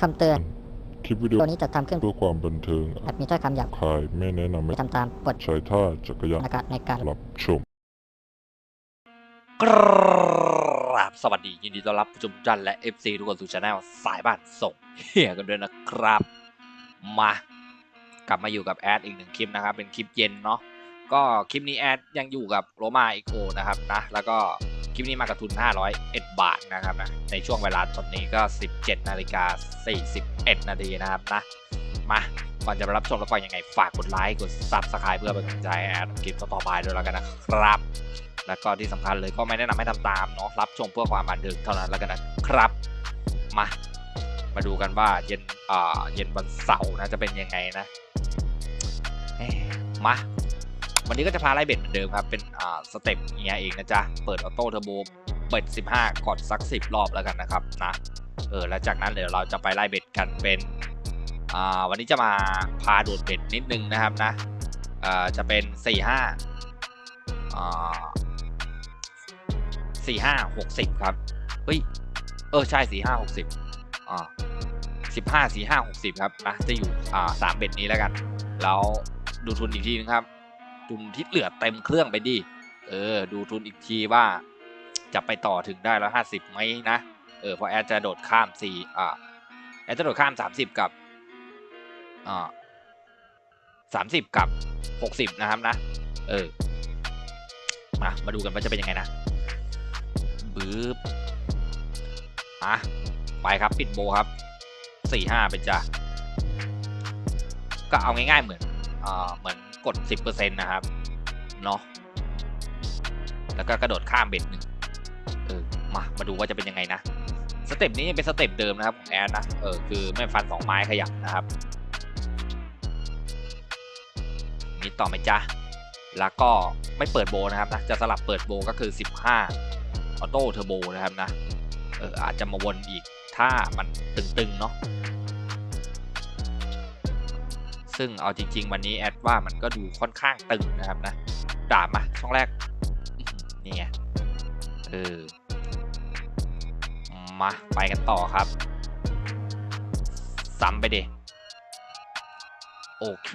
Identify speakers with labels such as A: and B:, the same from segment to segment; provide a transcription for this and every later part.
A: คำเตือน
B: คลิปวิดีโอ
A: ตัวนี้จะทำขึ้น
B: เพื่อความบันเทิง
A: อาจมีถ้อยคำหยาบ
B: คายไม่แนะนำให้
A: ไม่ทำตามบท
B: ใช้ท่าจักรยาน
A: ในการในการ
B: รับชม
C: กราบสวัสดี ยินดีต้อนรับผู้ชมทุกท่านและ FC ทุกคนสู่ช anel สายบ้านส่งเฮียกันด้วยนะครับ มากลับมาอยู่กับแอดอีกหนึ่งคลิปนะครับ เป็นคลิปเย็นเนาะ ก็คลิปนี้แอดยังอยู่กับโรมาอีโกนะครับนะแล้วก็คลิปนี้มากับทุน 501 บาทนะครับนะในช่วงเวลาตอนนี้ก็ 17นาฬิกา41นาทีนะครับนะมาก่อนจะไปรับชมแล้วก็ยังไงฝากกดไลค์กด Subscribe เพื่อเป็นกำลังใจแอดคลิปต่อไปด้วยแล้วกันนะครับ แล้วก็ที่สำคัญเลยก็ไม่แนะนำให้ทำตามเนาะรับชมเพื่อความบันเทิงเท่านั้นแล้วกันนะครับมามาดูกันว่าเย็นอ่าเย็นวันเสาร์นะจะเป็นยังไงนะมา วันนี้ก็จะพาไล่เบ็ดเหมือนเดิมครับ เป็นอ่าสเต็ปเงี้ยเองนะจ๊ะ เปิดออโต้เทอร์โบเบ็ด15ก่อนสัก 10 รอบแล้วกันนะครับนะเออแล้วจากนั้นเดี๋ยวเราจะไปไล่เบ็ดกันเป็นอ่าวันนี้จะมาพาโดดเบ็ดนิดนึงนะครับนะอ่าจะเป็น 4 5อ่าสี่ห้าหกสิบครับเฮ้ยเออใช่สี่ห้าหกสิบอ่าสิบห้าสี่ห้าหกสิบครับนะจะอยู่อ่าสามเบ็ดนี้แล้วกัน แล้วดูทุนอีกทีนึงครับ ทุนที่เหลือเต็มเครื่องไปดิ เออ ดูทุนอีกทีว่า จะไปต่อถึงได้แล้วห้าสิบไหมนะ เออเพราะแอดจะโดดข้ามสี่อ่าแอดจะโดดข้ามสามสิบกับอ่าสามสิบกับหกสิบนะครับนะ เออ มามาดูกันว่าจะเป็นยังไงนะบึ๊บอะไปครับปิดโบครับสี่ห้าเป็นจ้ะก็เอาง่ายๆเหมือนอ่าเหมือน กดสิบเปอร์เซ็นะครับ เนาะแล้วก็กระโดดข้ามเบ็ดหนึ่งเออมามาดูว่าจะเป็นยังไงนะ สเต็ปนี้ยังเป็นสเต็ปเดิมนะครับของแอนนะ เออคือไม่ฟันสองไม้ขยับนะครับ มีต่อไหมจ๊ะ แล้วก็ไม่เปิดโบนะครับนะ จะสลับเปิดโบก็คือ 15 ออโต้เทอร์โบนะครับนะ เอออาจจะมาวนอีกถ้ามันตึงๆเนาะ ซึ่งเอาจริง ๆ วันนี้แอดว่ามันก็ดูค่อนข้างตึงนะครับนะดาบมาช่องแรกนี่ไงเออมาไปกันต่อครับซ้ำไปดิโอเค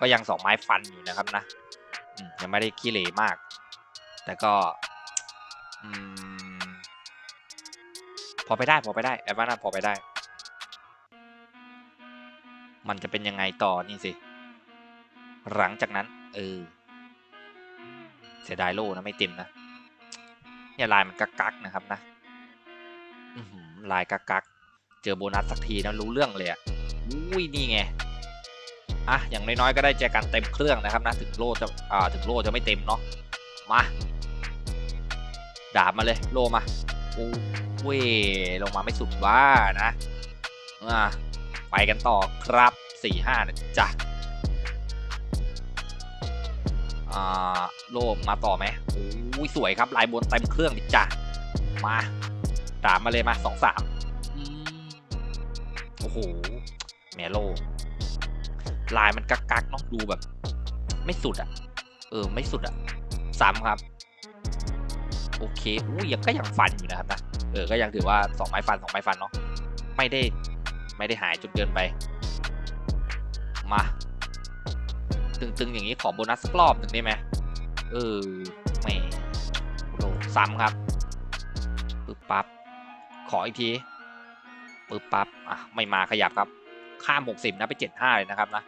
C: ก็ยังสองไม้ฟันอยู่นะครับนะยังไม่ได้ขี้เหร่มาก แต่ก็อพอไปได้พอไปได้แอดว่าน่าพอไปได้ มันจะเป็นยังไงต่อนี่สิ หลังจากนั้น เออ เสียดายโล่นะไม่เต็มนะ เนี่ยลายมันกักกักนะครับนะลายกักกักเจอโบนัสสักทีนะรู้เรื่องเลยอะอุ้ยนี่ไงอะอย่างน้อยๆก็ได้แจกันเต็มเครื่องนะครับนะถึงโล่จะอ่าถึงโล่จะไม่เต็มเนาะมาดาบมาเลยโลมาโอ้เว้ยลงมาไม่สุดว่านะอ่า ไปกันต่อครับสี่ห้านะจ๊ะอ่าโลมาต่อไหมโอ้ยสวยครับ ลายบนเต็มเครื่องดิจ้ะมาดาบมาเลยมาสองสามโอ้โหแมโล ลายมันกักกักๆเนาะดูแบบ ไม่สุดอะ่ะ เออ ไม่สุดอะ่ะซ้ำครับ โอเคอุ้ยยังก็ยังฟันอยู่นะครับนะ เออ ก็ยังถือว่าสองไม้ฟันสองไม้ฟันเนาะ ไม่ได้ ไม่ได้หายจนเกินไป มา ตึง ๆ อย่างนี้ขอโบนัสสกรอบหนึ่งได้ไหมเออแหม่โอ้โหซ้ำครับปึ๊บปั๊บขออีกทีปึ๊บปั๊บอะไม่มาขยับครับ ข้าม 60 นะไป 75 เลยนะครับนะ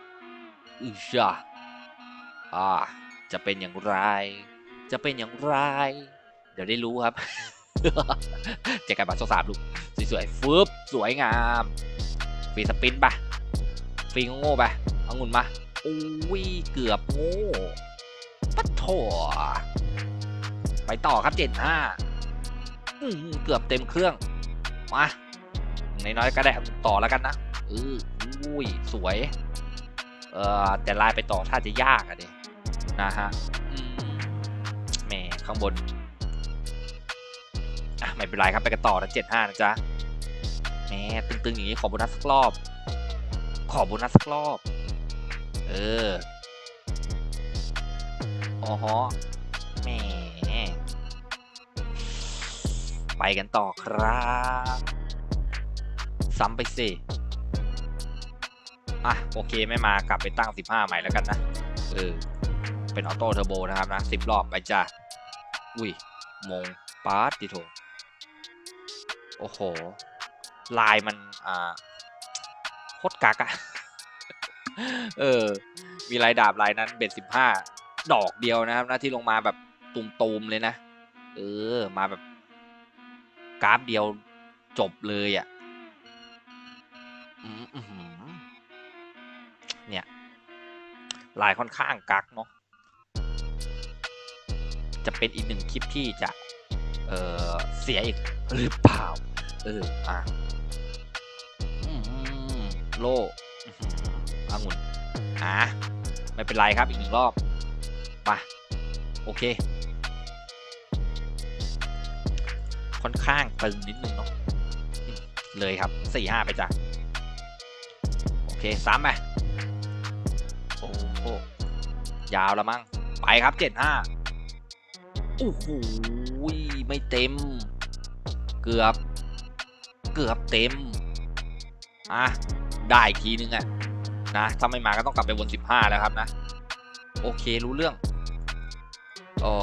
C: อือจ้าอ่าจะเป็นอย่างไร จะเป็นอย่างไร เดี๋ยวได้รู้ครับ เจอกันบัตรโซสามลูกสวยๆฟึบสวยงาม ฟรีสปินปะฟรีโง่ๆปะเอางุ่นมาอุ้ยเกือบโง่ปัดโถไปต่อครับเจ็ดห้าเกือบเต็มเครื่อง มาในน้อยก็ได้ต่อแล้วกันนะเอออุ้ยสวย เออแต่ลายไปต่อถ้าจะยากอะเดนะฮะอืมแหมข้างบนอะไม่เป็นไรครับไปกันต่อนะเจ็ดห้านะจ๊ะ ตึงๆอย่างนี้ขอโบนัสสักรอบ ขอโบนัสสักรอบ เอออ๋อฮะแหมไปกันต่อครับซ้ำไปสิอะโอเคไม่มากลับไปตั้ง 15 ใหม่แล้วกันนะเออเป็นออโต้เทอร์โบนะครับนะ10 รอบไปจ้ะอุ้ยมงปาร์ตติโถโอ้โห ลายมันอ่าโคตรกักอะเออ มีลายดาบลายนั้นเบ็ดสิบห้าดอกเดียวนะครับนะที่ลงมาแบบตุมๆเลยนะ เออ มาแบบกราฟเดียวจบเลยอะ่ะเนี่ย ลายค่อนข้างกักเนาะ จะเป็นอีกหนึ่งคลิปที่จะ เออเสียอีกหรือเปล่า เออ อะ โลอื้อหือองุ่นอะไม่เป็นไรครับอีกหนึ่งรอบมาโอเค ค่อนข้างตึงนิดนึงเนาะอืมเลยครับสี่ห้าไปจ้ะโอเคสามไปโอ้โหยาวแล้วมั้งไปครับเจ็ดห้าโอ้โหไม่เต็ม เกือบ เกือบเต็ม อะ ได้อีกทีนึงอะนะถ้าไม่มาก็ต้องกลับไปวน 15 แล้วครับนะ โอเครู้เรื่อง โอ้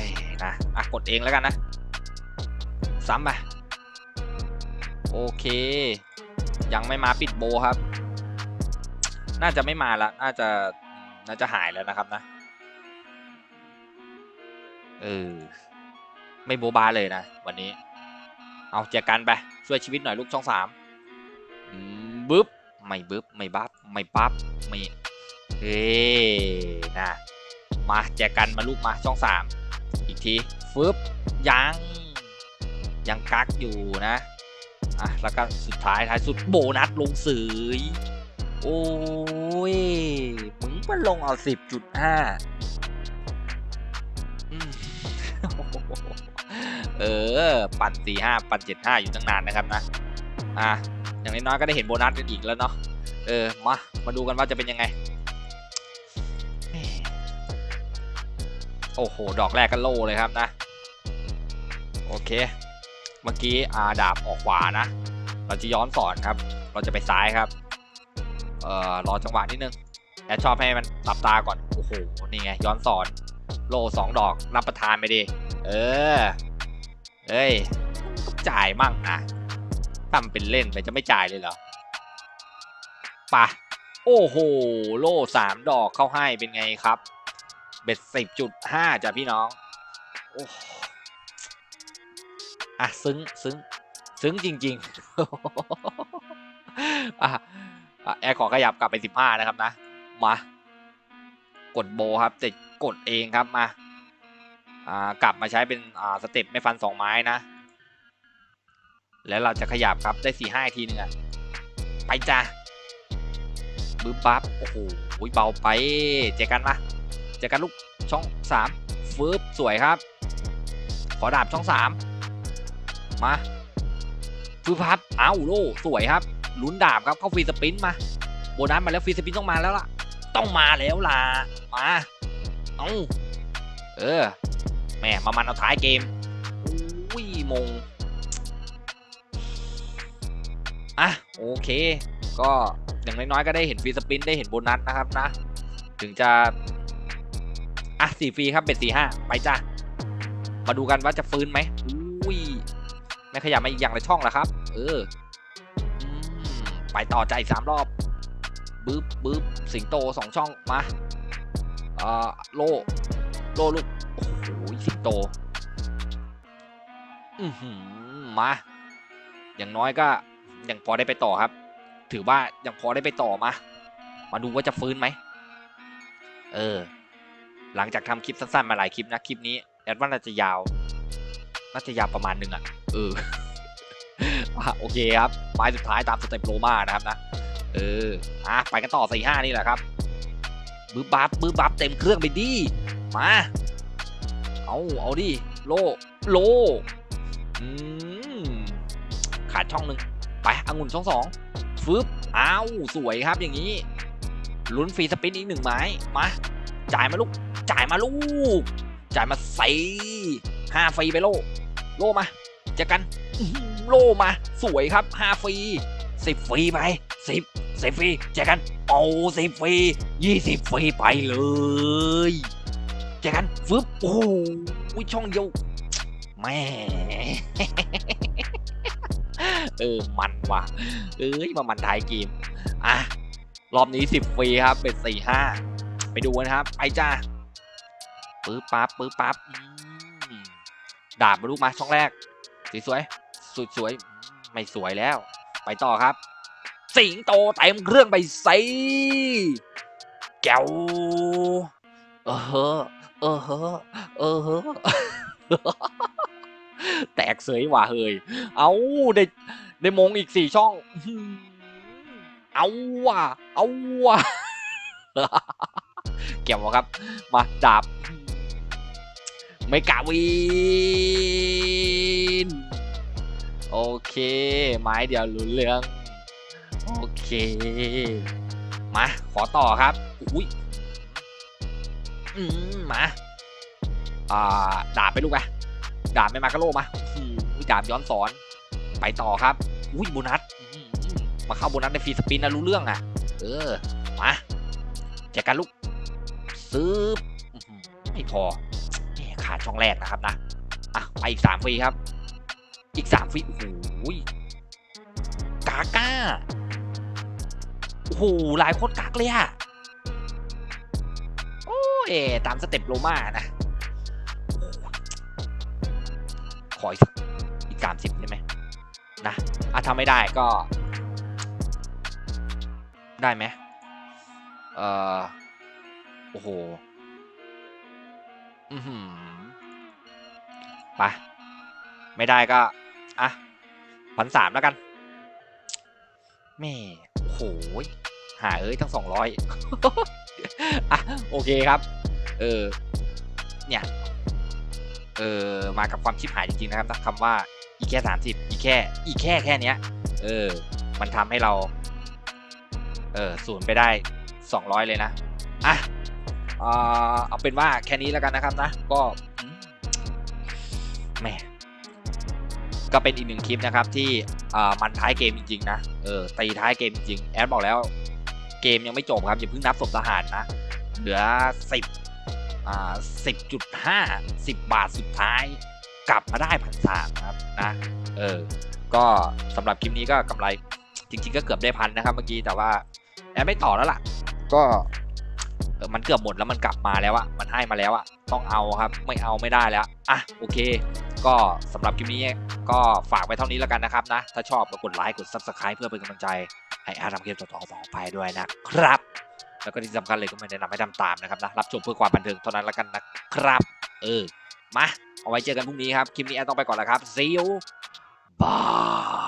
C: ยนะอะกดเองแล้วกันนะ ซ้ำไปโอเค ยังไม่มาปิดโบครับ น่าจะไม่มาละน่าจะน่าจะหายแล้วนะครับนะเออไม่โบบาเลยนะ วันนี้ เอาเจอกันไป ช่วยชีวิตหน่อยลูกช่องสามอืมบึ๊บ ไม่บึ๊บไม่บับไม่ปั๊บไม่เฮ้นะมาแจกกันมาลูกมาช่องสามอีกทีฟึบยังยังกักอยู่นะอะแล้วก็สุดท้ายท้ายสุดโบนัสลงสืยโอ้ยมึงมันลงเอาสิบจุดห้าเออ ปั่นสี่ห้าปั่นเจ็ดห้าอยู่ตั้งนานนะครับนะ อะ อย่างน้อยๆก็ได้เห็นโบนัสกันอีกแล้วเนาะเออมามาดูกันว่าจะเป็นยังไงโอ้โห ดอกแรกก็โล่เลยครับนะ โอเค เมื่อกี้อาดาบออกขวานะ เราจะย้อนสอนครับ เราจะไปซ้ายครับ เอ่อ รอจังหวะนิดนึงแอดชอบให้มันหลับตาก่อน โอ้โห นี่ไง ย้อนสอน โล่สองดอก รับประทานไปดิ เออ เอ้ย จ่ายมั่งนะ ทำเป็นเล่นไปจะไม่จ่ายเลยเหรอปะโอ้โห โล่สามดอกเข้าให้เป็นไงครับ เบ็ดสิบจุดห้าจ้ะพี่น้องโอ้อะซึ้งซึ้งซึ้งจริงๆอะอะแอร์ขอขยับกลับไปสิบห้านะครับนะ มา กดโบครับแต่กดเองครับมา อ่ากลับมาใช้เป็นอ่าสเต็ปไม่ฟันสองไม้นะ แล้วเราจะขยับครับได้สี่ห้าทีนึงอะไปจ้าบึ้บปั๊บโอ้โหเบาไปเจอกันมาเจอกันลูกช่องสามฟืบสวยครับ ขอดาบช่องสามมาฟืบพับอ้าวโลสวยครับลุ้นดาบครับเข้าฟรีสปินมาโบนัสมาแล้วฟรีสปินต้องมาแล้วล่ะ ต้องมาแล้วล่ะมาเอาเออแม่มามันเอาท้ายเกมอุ้ยมง อะโอเค ก็อย่างน้อยๆก็ได้เห็นฟรีสปินได้เห็นโบนัสนะครับนะ ถึงจะ อะสี่ฟรีครับเบ็ดสี่ห้าไปจ้ามาดูกันว่าจะฟื้นไหมอุ้ยไม่ขยับมาอีกอย่างละช่องละครับ เออไปต่อใจสามรอบบึ๊บบึ๊บสิงโตสองช่องมาอ่าโลโลลูกโอ้โหสิงโตอือหือมา อย่างน้อยก็ ยังพอได้ไปต่อครับ ถือว่ายังพอได้ไปต่อมา มาดูว่าจะฟื้นไหม เออ หลังจากทำคลิปสั้นๆมาหลายคลิปนะคลิปนี้แอดว่าน่าจะยาวน่าจะยาวประมาณหนึ่งอะ เออโอเคครับไม้สุดท้ายตามสเต็ปโรมานะครับนะ เอออะไปกันต่อสี่ห้านี่แหละครับบื้อบับบื้อบับเต็มเครื่องไปดิมา เอาเอาดิโลโลอืมขาดช่องหนึ่ง องุ่นช่องสองฟึบอ้าวสวยครับอย่างนี้ ลุ้นฟรีสปินอีกหนึ่งไม้มาจ่ายมาลูก จ่ายมาลูก จ่ายมาใส่ห้าฟรีไปโลโลมาเจอกันโลมาสวยครับห้าฟรีสิบฟรีไปสิบสิบฟรีเจอกันโอ้สิบฟรียี่สิบฟรีไปเลยเจอกันฟึบโอ้โหช่องเดียวแม่ เออมันว่ะเอ้ยมามันท้ายเกมอะรอบนี้สิบฟรีครับเป็นสี่ห้าไปดูนะครับ ไปจ้าปื๊บปั๊บปื๊บปั๊บอืมดาบมาลูกมาช่องแรกสวยสวยสวยๆอืมไม่สวยแล้ว ไปต่อครับ สิงโตเต็มเครื่องไปใส่แก้วเออเฮ้อเออเฮ้อเออเฮ้อ แตกเสยว่ะเฮยเอาได้ได้มงอีกสี่ช่อง เอาว่ะเอาว่ะเกี่ยวครับ มาดาบไม่กะวิน โอเค ไม้เดียวรู้เรื่อง โอเค มา ขอต่อครับ อุ้ย อืม มา อ่า ดาบไปลูกไป ดาบไม่มาก็โลมาอืมอุ้ยดาบย้อนสอน ไปต่อครับ อุ้ยโบนัสอืมมาเข้าโบนัสในฟรีสปินนะรู้เรื่องอะ เออ มาแจกกันลูกซื้ออื้อหือไม่พอแหมขาดช่องแรกนะครับนะ อะ ไปอีกสามฟรีครับ อีกสามฟรีโอ้โหกาก้า โอ้โหลายโคตรกักเลยอะโอ้ย ตามสเต็ปโรม่านะ ขออีกสักอีกสามสิบได้ไหมนะอะถ้าไม่ได้ก็ ได้ไหมเอ่อโอ้โหอือหือไปไม่ได้ก็ อะพันสามแล้วกันแม่โอ้โหหาเอ้ยทั้งสองร้อยอะโอเคครับ เออเนี่ย เออมากับความชิบหายจริงๆนะครับคำว่าอีแค่สามสิบอีแค่อีแค่แค่เนี้ย เออ มันทำให้เรา เออศูนย์ไปได้สองร้อยเลยนะอะอ่าเอาเป็นว่าแค่นี้แล้วกันนะครับนะ ก็แหม่ก็เป็นอีกหนึ่งคลิปนะครับที่อ่ามันท้ายเกมจริงๆนะเออตีท้ายเกมจริงแอดบอกแล้ว เกมยังไม่จบครับอย่าเพิ่งนับศพทหารนะ เหลือสิบ สิบจุดห้าสิบบาทสุดท้าย กลับมาได้พันสามครับนะเออก็สำหรับคลิปนี้ก็กำไรจริง ๆ ก็เกือบได้พันนะครับเมื่อกี้แต่ว่าแอดไม่ต่อแล้วล่ะ ก็มันเกือบหมดแล้วมันกลับมาแล้วอะมันให้มาแล้วอะต้องเอาครับ ไม่เอาไม่ได้แล้วอะโอเค ก็สำหรับคลิปนี้ก็ฝากไว้เท่านี้แล้วกันนะครับนะ ถ้าชอบก็กดไลค์กด subscribe เพื่อเป็นกำลังใจให้อาร์ทำเกมต่อๆต่อไปด้วยนะครับ แล้วก็ที่สำคัญเลยก็ไม่แนะนำให้ทำตามนะครับนะรับชมเพื่อความบันเทิงเท่านั้นละกันนะครับ เออ มา เอาไว้เจอกันพรุ่งนี้ครับ คลิปนี้แอดต้องไปก่อนแล้วครับ see you bye